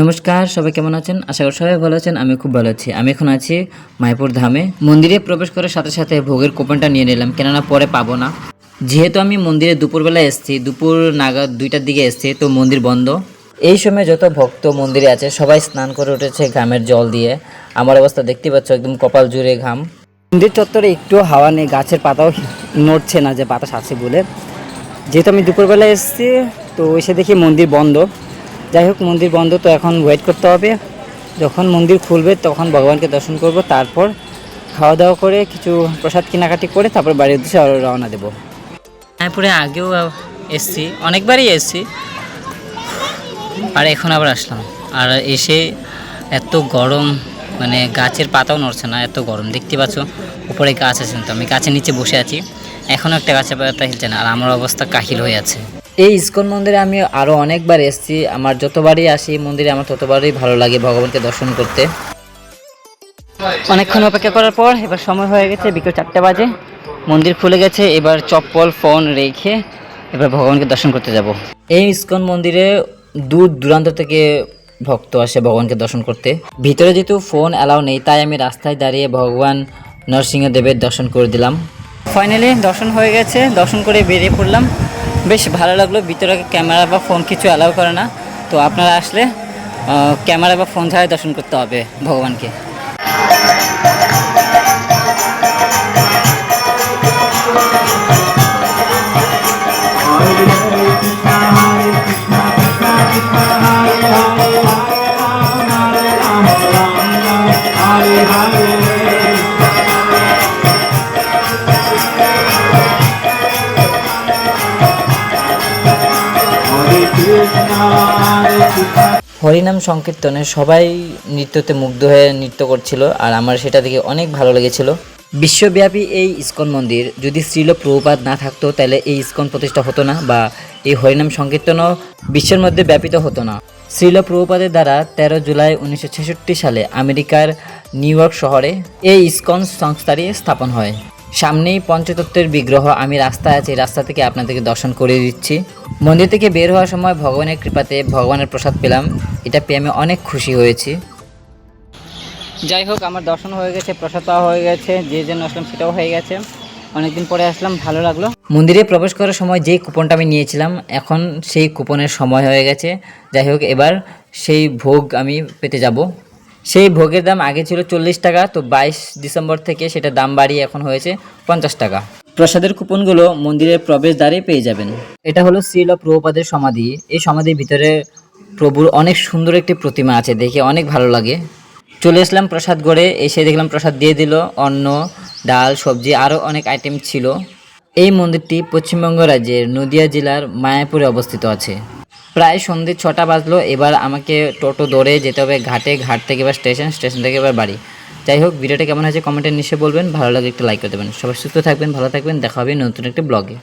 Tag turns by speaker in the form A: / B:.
A: নমস্কার, সবাই কেমন আছেন? আশা করি সবাই ভালো আছেন আমি খুব ভালো আছি। আমি এখন আছি মায়াপুর ধামে। মন্দিরে প্রবেশ করার সাথে সাথে ভোগের কুপনটা নিয়ে নিলাম, কেননা পরে পাবো না। যেহেতু আমি মন্দিরে দুপুরবেলা এসেছি, দুপুর নাগাদ দুইটার দিকে এসেছি, তো মন্দির বন্ধ। এই সময় যত ভক্ত মন্দিরে আছে, সবাই স্নান করে উঠেছে ঘামের জল দিয়ে। আমার অবস্থা দেখতে পাচ্ছ, একদম কপাল জুড়ে ঘাম।
B: মন্দির চত্বরে একটু হাওয়া নেই, গাছের পাতাও নড়ছে না যে বাতাস আছে বলে। যেহেতু আমি দুপুরবেলা এসেছি, তো এসে দেখি মন্দির বন্ধ। যাই হোক, মন্দির বন্ধ তো এখন ওয়েট করতে হবে। যখন মন্দির খুলবে তখন ভগবানকে দর্শন করব, তারপর খাওয়া দাওয়া করে কিছু প্রসাদ কেনাকাটি করে তারপর বাড়ির উদ্দেশ্যে আরও রওনা দেবো।
A: মায়াপুরে আগেও এসছি, অনেকবারই এসছি। আর এখন আবার আসলাম। আর এসে এত গরম মানে গাছের পাতাও নড়ছে না, এত গরম। দেখতে পাচ্ছ, উপরে গাছ আছে তো আমি গাছের নিচে বসে আছি। এখনও একটা গাছের পাতা হিলছে না, আর আমার অবস্থা কাহিল হয়ে আছে। এই ইস্কন মন্দিরে আমি আরও অনেকবার এসেছি। আমার যতবারই আসি মন্দিরে আমার ততবারই ভালো লাগে ভগবানকে দর্শন করতে।
B: অনেকক্ষণ অপেক্ষা করার পর এবার সময় হয়ে গেছে, বিকেল চারটে বাজে। মন্দির খুলে গেছে, এবার চপ্পল, ফোন রেখে এবার ভগবানকে দর্শন করতে যাব।
A: এই ইস্কন মন্দিরে দূর দূরান্ত থেকে ভক্ত আসে ভগবানকে দর্শন করতে। ভিতরে যেহেতু ফোন অ্যালাউ নেই, তাই আমি রাস্তায় দাঁড়িয়ে ভগবান নরসিংহদেবের দর্শন করে দিলাম।
B: ফাইনালি দর্শন হয়ে গেছে, দর্শন করে বেরিয়ে পড়লাম। বেশ ভালো লাগল ভিতরে ক্যামেরা বা ফোন কিছু অ্যালাউ করে না তো আপনারা আসলে ক্যামেরা বা ফোন ছাড়াই দর্শন করতে হবে ভগবানকে
A: হরিনাম সংকীর্তনে সবাই নৃত্যতে মুগ্ধ হয়ে নৃত্য করছিল আর আমার সেটা দেখে অনেক ভালো লেগেছিল। বিশ্বব্যাপী এই ইস্কন মন্দির যদি শ্রীল প্রভুপাত না থাকতো তাহলে এই ইসকন প্রতিষ্ঠা হতো না বা এই হরিনাম সংকীর্তনও বিশ্বের মধ্যে ব্যাপিত হতো না। শ্রীল প্রভুপাদের দ্বারা তেরো জুলাই উনিশশো ছেষট্টি সালে আমেরিকার নিউ ইয়র্ক শহরে এই ইসকন সংস্থাটি স্থাপন হয়। সামনেই পঞ্চতত্ত্বের বিগ্রহ, আমি রাস্তায় আছি, রাস্তা থেকে আপনাদেরকে দর্শন করে দিচ্ছি। মন্দির থেকে বের হওয়ার সময় ভগবানের কৃপাতে ভগবানের প্রসাদ পেলাম। এটা পেয়ে আমি অনেক খুশি হয়েছি।
B: যাই হোক, আমার দর্শন হয়ে গেছে, প্রসাদ পাওয়া হয়ে গেছে, যে জন্য আসলাম সেটাও হয়ে গেছে। অনেকদিন পরে আসলাম, ভালো লাগল।
A: মন্দিরে প্রবেশ করার সময় যেই কুপনটা আমি নিয়েছিলাম, এখন সেই কুপনের সময় হয়ে গেছে। যাই হোক, এবার সেই ভোগ আমি পেতে যাব। সেই ভোগের দাম আগে ছিল চল্লিশ টাকা, তো বাইশ ডিসেম্বর থেকে সেটা দাম বাড়িয়ে এখন হয়েছে পঞ্চাশ টাকা। প্রসাদের কুপনগুলো মন্দিরের প্রবেশদ্বারে পেয়ে যাবেন। এটা হলো শ্রীল প্রভুপাদের সমাধি। এই সমাধির ভিতরে প্রভুর অনেক সুন্দর একটি প্রতিমা আছে, দেখে অনেক ভালো লাগে। চলে আসলাম প্রসাদ গড়ে, এসে দেখলাম প্রসাদ দিয়ে দিল, অন্ন, ডাল, সবজি আরও অনেক আইটেম ছিল। এই মন্দিরটি পশ্চিমবঙ্গ রাজ্যের নদিয়া জেলার মায়াপুরে অবস্থিত আছে। প্রায় সন্ধ্যে ছটা বাজলো, এবার আমাকে টোটো দৌড়ে যেতে হবে ঘাটে, ঘাট থেকে এবার স্টেশন স্টেশন থেকে এবার বাড়ি। যাই হোক, ভিডিওটা কেমন হয়েছে কমেন্টে নিশ্চয়ই বলবেন, ভালো লাগে একটু লাইক করে দেবেন। সবাই সুস্থ থাকবেন, ভালো থাকবেন, দেখা হবে নতুন একটি ব্লগে